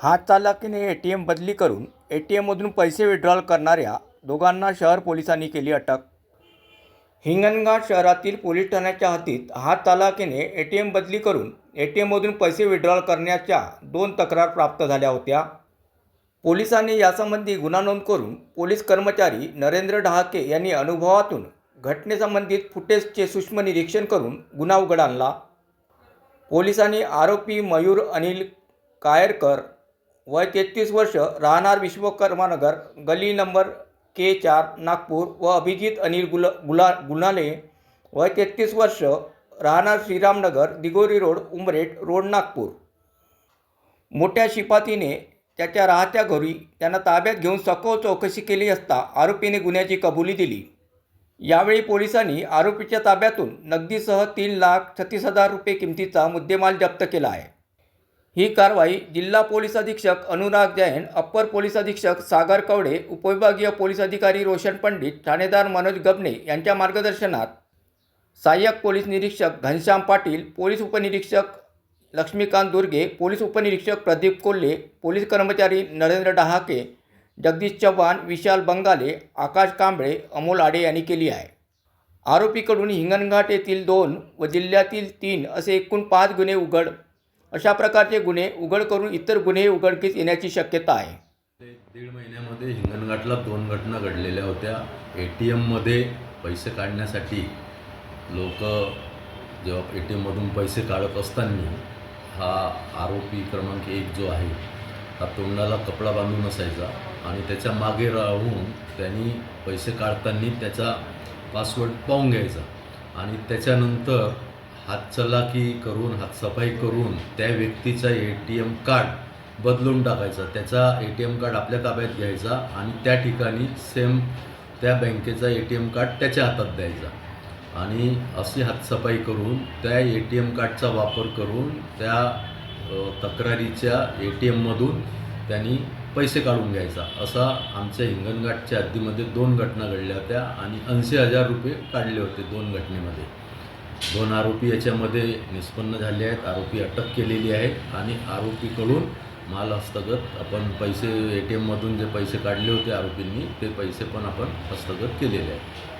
हातचालाकीने A T M बदली करून A T एममधून पैसे विड्रॉल करणाऱ्या दोघांना शहर पोलिसांनी केली अटक. हिंगणघाट शहरातील पोलीस ठाण्याच्या हद्दीत हातचालाकीने ए टी एम बदली करून ए टी एममधून पैसे विड्रॉल करण्याच्या दोन तक्रार प्राप्त झाल्या होत्या. पोलिसांनी यासंबंधी गुन्हा नोंद करून पोलीस कर्मचारी नरेंद्र डहाके यांनी अनुभवातून घटनेसंबंधित फुटेजचे सूक्ष्म निरीक्षण करून गुन्हा उघड आणला. पोलिसांनी आरोपी मयूर अनिल कायरकर वय तेहतीस वर्ष राहणार विश्वकर्मानगर गली नंबर के चार नागपूर व अभिजित अनिल गुल गुला गुन्हाले वय तेहतीस वर्ष राहणार श्रीरामनगर दिगोरी रोड उमरेट रोड नागपूर. मोठ्या शिपातीने त्याच्या राहत्या घरी त्यांना ताब्यात घेऊन सखोल चौकशी केली असता आरोपीने गुन्ह्याची कबुली दिली. यावेळी पोलिसांनी आरोपीच्या ताब्यातून नगदीसह तीन लाख छत्तीस हजार रुपये किमतीचा मुद्देमाल जप्त केला आहे. ही कारवाई जिल्हा पोलीस अधीक्षक अनुराग जैन अप्पर पोलीस अधीक्षक सागर कवडे उपविभागीय पोलीस अधिकारी रोशन पंडित ठाणेदार मनोज गबने यांच्या मार्गदर्शनात सहाय्यक पोलीस निरीक्षक घनश्याम पाटील पोलीस उपनिरीक्षक लक्ष्मीकांत दुर्गे पोलीस उपनिरीक्षक प्रदीप कोल्हे पोलीस कर्मचारी नरेंद्र डहाके जगदीश चव्हाण विशाल बंगाले आकाश कांबळे अमोल आडे यांनी केली आहे. आरोपीकडून हिंगणघाट येथील दोन व जिल्ह्यातील तीन असे एकूण पाच गुन्हे उघड अशा प्रकारचे गुन्हे उघड करून इतर गुन्हे उघडकीस येण्याची शक्यता आहे. ते दीड महिन्यामध्ये हिंगणघाटला दोन घटना घडलेल्या होत्या. ए टी एममध्ये पैसे काढण्यासाठी लोक जेव्हा ए टी एममधून पैसे काढत असताना हा आरोपी क्रमांक एक जो आहे हा तोंडाला कपडा बांधून असायचा आणि त्याच्यामागे राहून त्यांनी पैसे काढताना त्याचा पासवर्ड पाहून घ्यायचा आणि त्याच्यानंतर हातचलाकी करून हातसफाई करून त्या व्यक्तीचा ए टी एम कार्ड बदलून टाकायचा. त्याचा ए टी एम कार्ड आपल्या ताब्यात घ्यायचा आणि त्या ठिकाणी सेम त्या बँकेचा ए टी एम कार्ड त्याच्या हातात द्यायचा. आणि अशी हातसफाई करून त्या ए टी एम कार्डचा वापर करून त्या तक्रारीच्या ए टी एममधून त्यांनी पैसे काढून घ्यायचा. असा आमच्या हिंगणघाटच्या हद्दीमध्ये दोन घटना घडल्या होत्या आणि ऐंशी हजार रुपये काढले होते दोन घटनेमध्ये. दोन आरोपी याच्यामध्ये निष्पन्न झाले आहेत आरोपी अटक केलेली आहे आणि आरोपीकडून माल हस्तगत आपण पैसे ए टी एममधून जे पैसे काढले होते आरोपींनी ते पैसे पण आपण हस्तगत केलेले आहेत.